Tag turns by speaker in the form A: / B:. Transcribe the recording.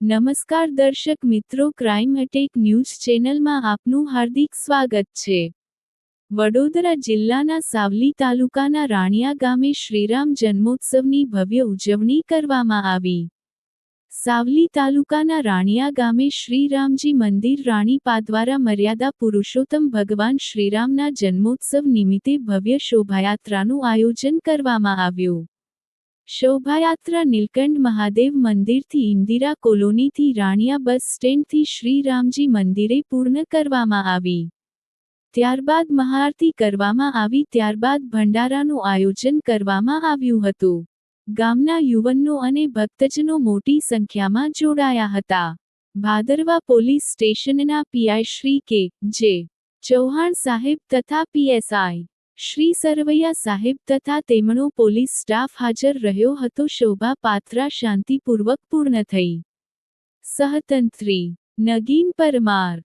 A: નમસ્કાર દર્શક મિત્રો ક્રાઇમ અટેક ન્યૂઝ ચેનલમાં આપનું હાર્દિક સ્વાગત છે. વડોદરા જિલ્લાના સાવલી તાલુકાના રાણિયા ગામે શ્રીરામ જન્મોત્સવની ભવ્ય ઉજવણી કરવામાં આવી. સાવલી તાલુકાના રાણિયા ગામે શ્રીરામજી મંદિર રાણીપા દ્વારા મર્યાદા પુરુષોત્તમ ભગવાન શ્રીરામના જન્મોત્સવ નિમિત્તે ભવ્ય શોભાયાત્રાનું આયોજન કરવામાં આવ્યું. શોભાયાત્રા નીલકંઠ મહાદેવ મંદિરથી ઇન્દિરા કોલોનીથી રાણિયા બસ સ્ટેન્ડથી શ્રીરામજી મંદિરે પૂર્ણ કરવામાં આવી. ત્યારબાદ મહાઆરતી કરવામાં આવી, ત્યારબાદ ભંડારાનું આયોજન કરવામાં આવ્યું હતું. ગામના યુવનો અને ભક્તજનો મોટી સંખ્યામાં જોડાયા હતા. ભાદરવા પોલીસ સ્ટેશનના પીઆઈ શ્રી કે, જે, ચૌહાણ સાહેબ તથા પીએસઆઈ શ્રી સરવૈયા સાહેબ તથા તેમનો પોલીસ સ્ટાફ હાજર રહ્યો હતો. શોભા પાત્રા શાંતિપૂર્વક પૂર્ણ થઈ. સહતંત્રી. નગીન પરમાર.